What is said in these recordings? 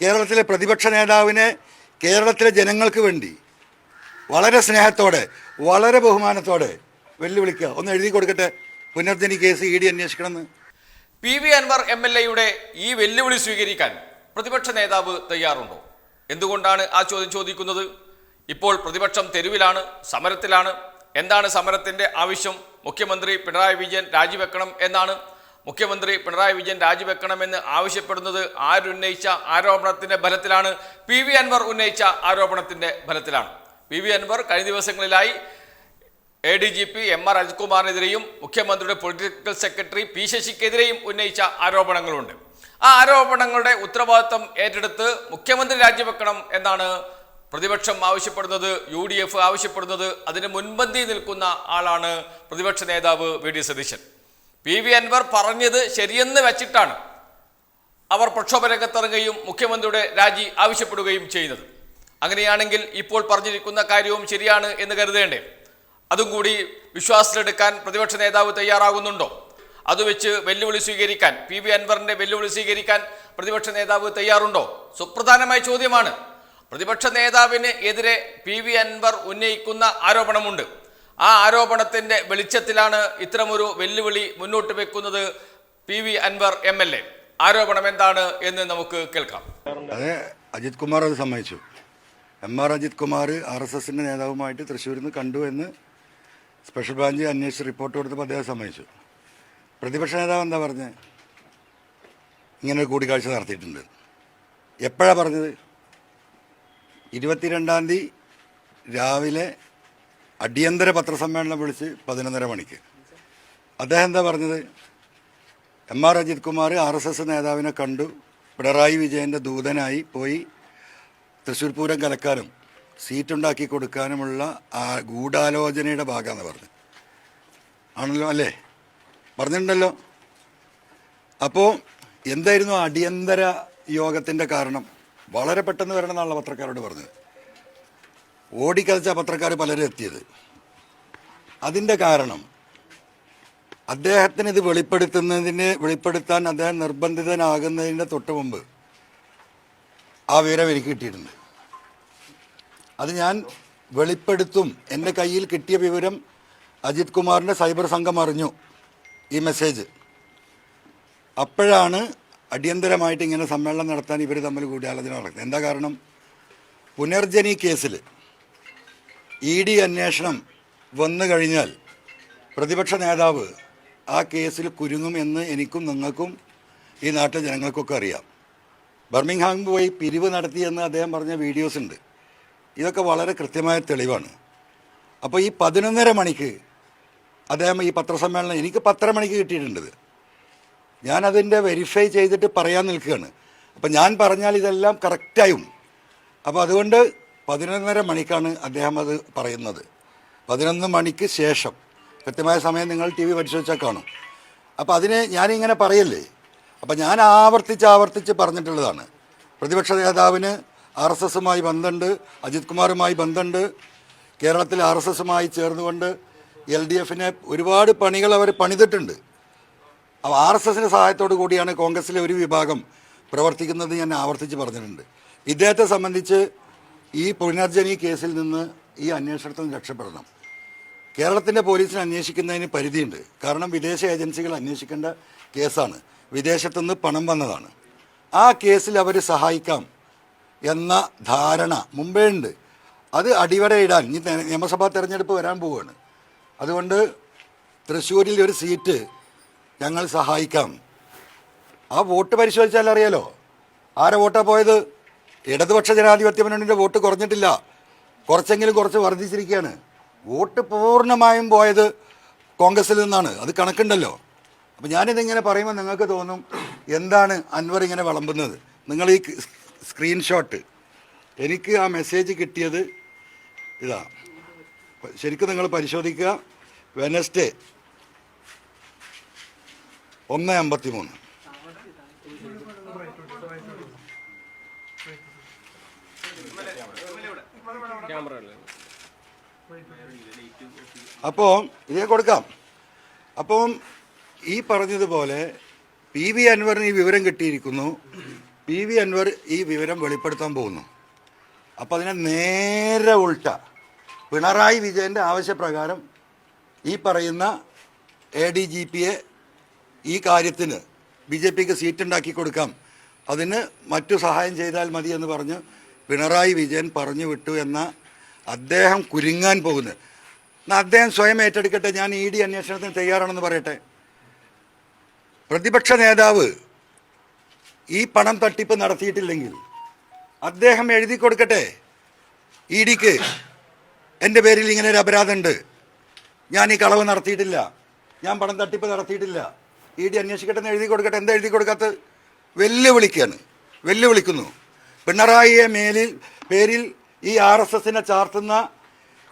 കേരളത്തിലെ പ്രതിപക്ഷ നേതാവിനെ കേരളത്തിലെ ജനങ്ങൾക്ക് വേണ്ടി വളരെ സ്നേഹത്തോടെ വളരെ ബഹുമാനത്തോടെ വെല്ലുവിളിക്കുക. ഒന്ന് എഴുതി കൊടുക്കട്ടെ? പുനർജനി കേസ് ഇ ഡി അന്വേഷിക്കണമെന്ന്. P V Anvar M L എയുടെ ഈ വെല്ലുവിളി സ്വീകരിക്കാൻ പ്രതിപക്ഷ നേതാവ് തയ്യാറുണ്ടോ? എന്തുകൊണ്ടാണ് ആ ചോദ്യം ചോദിക്കുന്നത്? ഇപ്പോൾ പ്രതിപക്ഷം തെരുവിലാണ് സമരത്തിലാണ്. എന്താണ് സമരത്തിന്റെ ആവശ്യം? മുഖ്യമന്ത്രി പിണറായി വിജയൻ രാജിവെക്കണം എന്നാണ് മുഖ്യമന്ത്രി പിണറായി വിജയൻ രാജിവെക്കണമെന്ന് ആവശ്യപ്പെടുന്നത് ആരുന്നയിച്ച ആരോപണത്തിന്റെ ബലത്തിലാണ്. പി വി അൻവർ ഉന്നയിച്ച ആരോപണത്തിന്റെ ബലത്തിലാണ്. പി വി അൻവർ കഴിഞ്ഞ ദിവസങ്ങളിലായി A D G P M R അജിത്കുമാറിനെതിരെയും മുഖ്യമന്ത്രിയുടെ പൊളിറ്റിക്കൽ സെക്രട്ടറി പി ശശിക്കെതിരെയും ഉന്നയിച്ച ആരോപണങ്ങളുണ്ട്. ആ ആരോപണങ്ങളുടെ ഉത്തരവാദിത്തം ഏറ്റെടുത്ത് മുഖ്യമന്ത്രി രാജിവെക്കണം എന്നാണ് പ്രതിപക്ഷം ആവശ്യപ്പെടുന്നത് യു ഡി എഫ് ആവശ്യപ്പെടുന്നത്. അതിന് മുൻപന്തി നിൽക്കുന്ന ആളാണ് പ്രതിപക്ഷ നേതാവ് V D Satheesan. P V Anvar പറഞ്ഞത് ശരിയെന്ന് വെച്ചിട്ടാണ് അവർ പ്രക്ഷോഭ രംഗത്തിറങ്ങുകയും മുഖ്യമന്ത്രിയുടെ രാജി ആവശ്യപ്പെടുകയും ചെയ്തത്. അങ്ങനെയാണെങ്കിൽ ഇപ്പോൾ പറഞ്ഞിരിക്കുന്ന കാര്യവും ശരിയാണ് എന്ന് കരുതേണ്ടേ? അതും കൂടി വിശ്വാസത്തിലെടുക്കാൻ പ്രതിപക്ഷ നേതാവ് തയ്യാറാകുന്നുണ്ടോ? അത് വെച്ച് വെല്ലുവിളി സ്വീകരിക്കാൻ പി വി അൻവറിന്റെ വെല്ലുവിളി സ്വീകരിക്കാൻ പ്രതിപക്ഷ നേതാവ് തയ്യാറുണ്ടോ? സുപ്രധാനമായ ചോദ്യമാണ്. പ്രതിപക്ഷ നേതാവിന് എതിരെ പി വി അൻവർ ഉന്നയിക്കുന്ന ആരോപണമുണ്ട്. ആ ആരോപണത്തിന്റെ വെളിച്ചത്തിലാണ് ഇത്തരമൊരു വെല്ലുവിളി മുന്നോട്ട് വെക്കുന്നത് P V Anvar M L A. ആരോപണം എന്താണ് എന്ന് നമുക്ക് കേൾക്കാം. അതെ അജിത് കുമാർ അത് സമ്മതിച്ചു. M R Ajith Kumar R S എസിന്റെ നേതാവുമായിട്ട് തൃശ്ശൂരിൽ നിന്ന് കണ്ടു എന്ന് സ്പെഷ്യൽ ബ്രാഞ്ച് അന്വേഷിച്ച് റിപ്പോർട്ട് കൊടുത്തപ്പോൾ അദ്ദേഹം സമ്മതിച്ചു. പ്രതിപക്ഷ നേതാവ് എന്താ പറഞ്ഞത് ഇങ്ങനെ കൂടിക്കാഴ്ച നടത്തിയിട്ടുണ്ട്. എപ്പോഴാണ് പറഞ്ഞത്? ഇരുപത്തിരണ്ടാം തീയതി രാവിലെ അടിയന്തര പത്രസമ്മേളനം വിളിച്ച് പതിനൊന്നര മണിക്ക്. അദ്ദേഹം എന്താ പറഞ്ഞത്? M R Ajith Kumar R S S നേതാവിനെ കണ്ടു. പിണറായി വിജയന്റെ ദൂതനായി പോയി തൃശ്ശൂർ പൂരം കലക്കാനും സീറ്റുണ്ടാക്കി കൊടുക്കാനുമുള്ള ആ ഗൂഢാലോചനയുടെ ഭാഗമാണെന്ന് പറഞ്ഞു ആണല്ലോ അല്ലേ? പറഞ്ഞിട്ടുണ്ടല്ലോ. അപ്പോൾ എന്തായിരുന്നു അടിയന്തര യോഗത്തിന്റെ കാരണം? വളരെ പെട്ടെന്ന് വരണം എന്നുള്ള പത്രക്കാരോട് പറഞ്ഞത്. ഓടിക്കതച്ച പത്രക്കാർ പലരും എത്തിയത്. അതിന്റെ കാരണം അദ്ദേഹത്തിന് ഇത് വെളിപ്പെടുത്തുന്നതിന് വെളിപ്പെടുത്താൻ അദ്ദേഹം നിർബന്ധിതനാകുന്നതിന്റെ തൊട്ട് മുമ്പ് ആ വിവരം എനിക്ക് കിട്ടിയിട്ടുണ്ട്. അത് ഞാൻ വെളിപ്പെടുത്തും. എന്റെ കയ്യിൽ കിട്ടിയ വിവരം അജിത് കുമാറിന്റെ സൈബർ സംഘം അറിഞ്ഞു ഈ മെസ്സേജ്. അപ്പോഴാണ് അടിയന്തരമായിട്ട് ഇങ്ങനെ സമ്മേളനം നടത്താൻ ഇവർ തമ്മിൽ കൂടിയാലോചന നടക്കുന്നത്. എന്താ കാരണം? പുനർജനി കേസിൽ ഇ ഡി അന്വേഷണം വന്നു കഴിഞ്ഞാൽ പ്രതിപക്ഷ നേതാവ് ആ കേസിൽ കുരുങ്ങും എന്ന് എനിക്കും നിങ്ങൾക്കും ഈ നാട്ടിലെ ജനങ്ങൾക്കൊക്കെ അറിയാം. ബർമിംഗ്ഹാം പോയി പിരിവ് നടത്തിയെന്ന് അദ്ദേഹം പറഞ്ഞ വീഡിയോസ് ഉണ്ട്. ഇതൊക്കെ വളരെ കൃത്യമായ തെളിവാണ്. അപ്പോൾ ഈ പതിനൊന്നര മണിക്ക് അദ്ദേഹം ഈ പത്രസമ്മേളനം എനിക്ക് പത്തര മണിക്ക് കിട്ടിയിട്ടുണ്ട്. ഞാനതിന്റെ വെരിഫൈ ചെയ്തിട്ട് പറയാൻ നിൽക്കുകയാണ്. അപ്പം ഞാൻ പറഞ്ഞാൽ ഇതെല്ലാം കറക്റ്റായും. അപ്പോൾ അതുകൊണ്ട് പതിനൊന്നര മണിക്കാണ് അദ്ദേഹം അത് പറയുന്നത്. പതിനൊന്ന് മണിക്ക് ശേഷം. കൃത്യമായ സമയം നിങ്ങൾ ടി വി പരിശോധിച്ചാൽ കാണും. അപ്പോൾ അതിനെ ഞാനിങ്ങനെ പറയല്ലേ? അപ്പോൾ ഞാൻ ആവർത്തിച്ച് ആവർത്തിച്ച് പറഞ്ഞിട്ടുള്ളതാണ്. പ്രതിപക്ഷ നേതാവിന് ആർ എസ് എസുമായി ബന്ധമുണ്ട് അജിത് കുമാറുമായി ബന്ധമുണ്ട് കേരളത്തിൽ ആർ എസ് എസുമായി ചേർന്നുകൊണ്ട് എൽ ഡി എഫിനെ ഒരുപാട് പണികൾ അവർ പണിതിട്ടുണ്ട്. അപ്പോൾ ആർ എസ് എസിന്റെ സഹായത്തോടു കൂടിയാണ് കോൺഗ്രസിലെ ഒരു വിഭാഗം പ്രവർത്തിക്കുന്നത് ഞാൻ ആവർത്തിച്ച് പറഞ്ഞിട്ടുണ്ട്. ഇദ്ദേഹത്തെ സംബന്ധിച്ച് ഈ പുനർജനി കേസിൽ നിന്ന് ഈ അന്വേഷണത്തിൽ നിന്ന് രക്ഷപ്പെടണം. കേരളത്തിന്റെ പോലീസിനെ അന്വേഷിക്കുന്നതിന് പരിധിയുണ്ട്. കാരണം വിദേശ ഏജൻസികൾ അന്വേഷിക്കേണ്ട കേസാണ്. വിദേശത്തുനിന്ന് പണം വന്നതാണ്. ആ കേസിൽ അവർ സഹായിക്കാം എന്ന ധാരണ മുമ്പേ ഉണ്ട് അത് അടിവരയിടാൻ ഇനി നിയമസഭാ തെരഞ്ഞെടുപ്പ് വരാൻ പോവുകയാണ്. അതുകൊണ്ട് തൃശ്ശൂരിൽ ഒരു സീറ്റ് ഞങ്ങൾ സഹായിക്കാം. ആ വോട്ട് പരിശോധിച്ചാൽ അറിയാലോ. ആരെ വോട്ടാ പോയത്? ഇടതുപക്ഷ ജനാധിപത്യ മുന്നണിന്റെ വോട്ട് കുറഞ്ഞിട്ടില്ല. കുറച്ചെങ്കിലും കുറച്ച് വർദ്ധിച്ചിരിക്കുകയാണ്. വോട്ട് പൂർണമായും പോയത് കോൺഗ്രസിൽ നിന്നാണ്. അത് കണക്കുണ്ടല്ലോ. അപ്പം ഞാനിതിങ്ങനെ പറയുമ്പോൾ നിങ്ങൾക്ക് തോന്നും എന്താണ് അൻവർ ഇങ്ങനെ വിളമ്പുന്നത്? നിങ്ങൾ ഈ സ്ക്രീൻഷോട്ട് എനിക്ക് ആ മെസ്സേജ് കിട്ടിയത് ഇതാ. ശരിക്കും നിങ്ങൾ പരിശോധിക്കുക. വെനസ്ഡേ ഒന്ന് അമ്പത്തി മൂന്ന് അപ്പോൾ ഇതേ കൊടുക്കാം. അപ്പം ഈ പറഞ്ഞതുപോലെ പി വി അൻവറിന് ഈ വിവരം കിട്ടിയിരിക്കുന്നു. പി വി അൻവർ ഈ വിവരം വെളിപ്പെടുത്താൻ പോകുന്നു. അപ്പോൾ അതിനെ നേരെ ഉൾട്ട പിണറായി വിജയന്റെ ആവശ്യപ്രകാരം ഈ പറയുന്ന എ ഡി ജി പിയെ ഈ കാര്യത്തിന് ബി ജെ പിക്ക് സീറ്റ് ഉണ്ടാക്കി കൊടുക്കാം. അതിന് മറ്റു സഹായം ചെയ്താൽ മതി എന്ന് പറഞ്ഞ് പിണറായി വിജയൻ പറഞ്ഞു വിട്ടു എന്ന അദ്ദേഹം കുരുങ്ങാൻ പോകുന്നത് എന്നാൽ അദ്ദേഹം സ്വയം ഏറ്റെടുക്കട്ടെ ഞാൻ ഇ ഡി അന്വേഷണത്തിന് തയ്യാറാണെന്ന് പറയട്ടെ. പ്രതിപക്ഷ നേതാവ് ഈ പണം തട്ടിപ്പ് നടത്തിയിട്ടില്ലെങ്കിൽ അദ്ദേഹം എഴുതി കൊടുക്കട്ടെ ഇ ഡിക്ക്. എന്റെ പേരിൽ ഇങ്ങനെ ഒരു അപരാധമുണ്ട്. ഞാൻ ഈ കളവ് നടത്തിയിട്ടില്ല. ഞാൻ പണം തട്ടിപ്പ് നടത്തിയിട്ടില്ല. ഇ ഡി അന്വേഷിക്കട്ടെ എന്ന് എഴുതി കൊടുക്കട്ടെ. എന്താ എഴുതി കൊടുക്കാത്തത് വെല്ലുവിളിക്കുകയാണ് വെല്ലുവിളിക്കുന്നു. പിണറായിയെ മേലിൽ പേരിൽ ഈ ആർ എസ് എസിനെ ചാർത്തുന്ന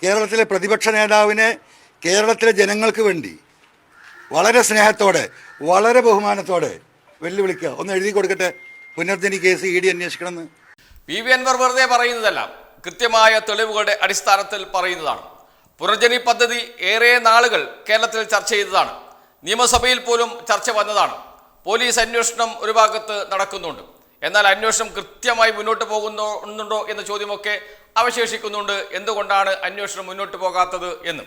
കേരളത്തിലെ പ്രതിപക്ഷ നേതാവിനെ കേരളത്തിലെ ജനങ്ങൾക്ക് വേണ്ടി വളരെ സ്നേഹത്തോടെ വളരെ ബഹുമാനത്തോടെ വെല്ലുവിളിക്കുക. ഒന്ന് എഴുതി കൊടുക്കട്ടെ? പുനർജനി കേസ് ഇ ഡി അന്വേഷിക്കണമെന്ന്. പി വി അൻവർ വെറുതെ പറയുന്നതല്ല കൃത്യമായ തെളിവുകളുടെ അടിസ്ഥാനത്തിൽ പറയുന്നതാണ്. പുനർജനി പദ്ധതി ഏറെ നാളുകൾ കേരളത്തിൽ ചർച്ച ചെയ്തതാണ്. നിയമസഭയിൽ പോലും ചർച്ച വന്നതാണ്. പോലീസ് അന്വേഷണം ഒരു ഭാഗത്ത് നടക്കുന്നുണ്ട്. എന്നാൽ അന്വേഷണം കൃത്യമായി മുന്നോട്ട് പോകുന്നുണ്ടോ എന്ന ചോദ്യമൊക്കെ അവശേഷിക്കുന്നുണ്ട്. എന്തുകൊണ്ടാണ് അന്വേഷണം മുന്നോട്ട് പോകാത്തത് എന്ന്?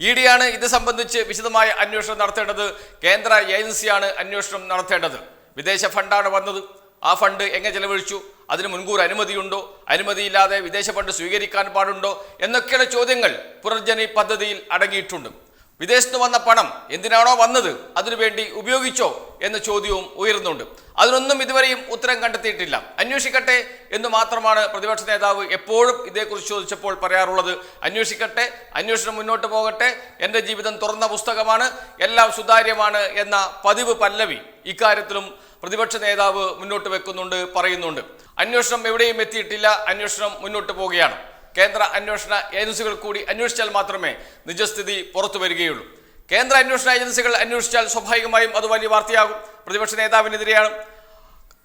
ഇ ഡിയാണ് ഇത് സംബന്ധിച്ച് വിശദമായ അന്വേഷണം നടത്തേണ്ടത്. കേന്ദ്ര ഏജൻസിയാണ് അന്വേഷണം നടത്തേണ്ടത്. വിദേശ ഫണ്ടാണ് വന്നത്. ആ ഫണ്ട് എങ്ങനെ ചെലവഴിച്ചു? അതിന് മുൻകൂർ അനുമതിയുണ്ടോ? അനുമതിയില്ലാതെ വിദേശ ഫണ്ട് സ്വീകരിക്കാൻ പാടുണ്ടോ? എന്നൊക്കെയുള്ള ചോദ്യങ്ങൾ പുനർജനി പദ്ധതിയിൽ അടങ്ങിയിട്ടുണ്ട്. വിദേശത്ത് വന്ന പണം എന്തിനാണോ വന്നത്? അതിനുവേണ്ടി ഉപയോഗിച്ചോ? എന്ന ചോദ്യവും ഉയർന്നുണ്ട് അതിനൊന്നും ഇതുവരെയും ഉത്തരം കണ്ടെത്തിയിട്ടില്ല. അന്വേഷിക്കട്ടെ എന്ന് മാത്രമാണ് പ്രതിപക്ഷ നേതാവ് എപ്പോഴും ഇതേക്കുറിച്ച് ചോദിച്ചപ്പോൾ പറയാറുള്ളത്. അന്വേഷിക്കട്ടെ അന്വേഷണം മുന്നോട്ട് പോകട്ടെ എന്റെ ജീവിതം തുറന്ന പുസ്തകമാണ് എല്ലാം സുതാര്യമാണ് എന്ന പതിവ് പല്ലവി ഇക്കാര്യത്തിലും പ്രതിപക്ഷ നേതാവ് മുന്നോട്ട് വെക്കുന്നുണ്ട് പറയുന്നുണ്ട്. അന്വേഷണം എവിടെയും എത്തിയിട്ടില്ല അന്വേഷണം മുന്നോട്ട് പോവുകയാണ്. കേന്ദ്ര അന്വേഷണ ഏജൻസികൾ കൂടി അന്വേഷിച്ചാൽ മാത്രമേ നിജസ്ഥിതി പുറത്തു വരികയുള്ളൂ. കേന്ദ്ര അന്വേഷണ ഏജൻസികൾ അന്വേഷിച്ചാൽ സ്വാഭാവികമായും അത് വലിയ വാർത്തയാകും. പ്രതിപക്ഷ നേതാവിനെതിരെയാണ്.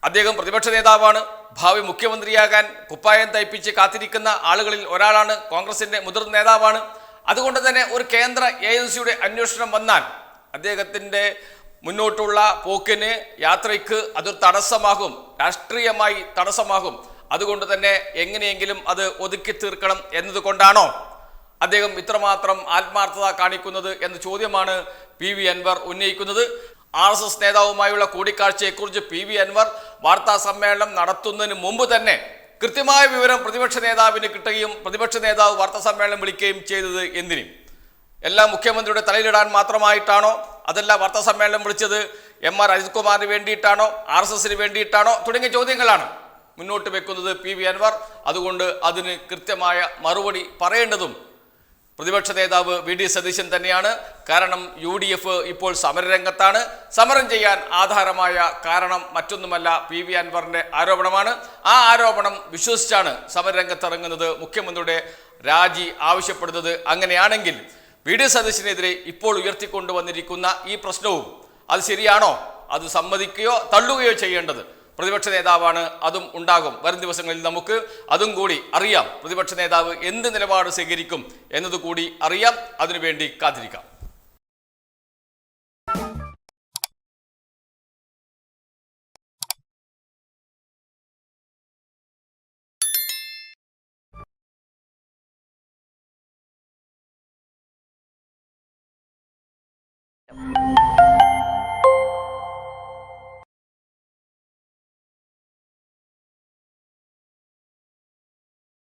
അദ്ദേഹം പ്രതിപക്ഷ നേതാവാണ്. ഭാവി മുഖ്യമന്ത്രിയാകാൻ കുപ്പായം തയ്പ്പിച്ച് കാത്തിരിക്കുന്ന ആളുകളിൽ ഒരാളാണ്. കോൺഗ്രസിന്റെ മുതിർന്ന നേതാവാണ്. അതുകൊണ്ട് തന്നെ ഒരു കേന്ദ്ര ഏജൻസിയുടെ അന്വേഷണം വന്നാൽ അദ്ദേഹത്തിന്റെ മുന്നോട്ടുള്ള പോക്കിന് യാത്രയ്ക്ക് അതൊരു തടസ്സമാകും. രാഷ്ട്രീയമായി തടസ്സമാകും. അതുകൊണ്ട് തന്നെ എങ്ങനെയെങ്കിലും അത് ഒതുക്കി തീർക്കണം എന്നതുകൊണ്ടാണോ അദ്ദേഹം ഇത്രമാത്രം ആത്മാർത്ഥത കാണിക്കുന്നത് എന്ന ചോദ്യമാണ് പി വി അൻവർ ഉന്നയിക്കുന്നത്. ആർ എസ് എസ് നേതാവുമായുള്ള കൂടിക്കാഴ്ചയെക്കുറിച്ച് പി വി അൻവർ വാർത്താ സമ്മേളനം നടത്തുന്നതിന് മുമ്പ് തന്നെ കൃത്യമായ വിവരം പ്രതിപക്ഷ നേതാവിന് കിട്ടുകയും പ്രതിപക്ഷ നേതാവ് വാർത്താ സമ്മേളനം വിളിക്കുകയും ചെയ്തത് എന്തിന്? എല്ലാം മുഖ്യമന്ത്രിയുടെ തലയിലിടാൻ മാത്രമായിട്ടാണോ? അതല്ല വാർത്താ സമ്മേളനം വിളിച്ചത് എം ആർ അജിത് കുമാറിന് വേണ്ടിയിട്ടാണോ? ആർ എസ് എസിന് വേണ്ടിയിട്ടാണോ? തുടങ്ങിയ ചോദ്യങ്ങളാണ്. മുന്നോട്ട് വെക്കുന്നത് പി വി അൻവർ. അതുകൊണ്ട് അതിന് കൃത്യമായ മറുപടി പറയേണ്ടതും പ്രതിപക്ഷ നേതാവ് വി ഡി സതീശൻ തന്നെയാണ്. കാരണം യു ഡി എഫ് ഇപ്പോൾ സമരരംഗത്താണ്. സമരം ചെയ്യാൻ ആധാരമായ കാരണം മറ്റൊന്നുമല്ല പി വി അൻവറിന്റെ ആരോപണമാണ്. ആ ആരോപണം വിശ്വസിച്ചാണ് സമരരംഗത്തിറങ്ങുന്നത്. മുഖ്യമന്ത്രിയുടെ രാജി ആവശ്യപ്പെടുന്നത് അങ്ങനെയാണെങ്കിൽ വി ഡി സതീശനെതിരെ ഇപ്പോൾ ഉയർത്തിക്കൊണ്ടുവന്നിരിക്കുന്ന ഈ പ്രശ്നവും അത് ശരിയാണോ? അത് സമ്മതിക്കുകയോ തള്ളുകയോ ചെയ്യേണ്ടത് പ്രതിപക്ഷ നേതാവാണ് അതും ഉണ്ടാകും. വരും ദിവസങ്ങളിൽ നമുക്ക് അതും കൂടി അറിയാം. പ്രതിപക്ഷ നേതാവ് എന്ത് നിലപാട് സ്വീകരിക്കും എന്നതുകൂടി അറിയാം. അതിനുവേണ്ടി കാത്തിരിക്കാം.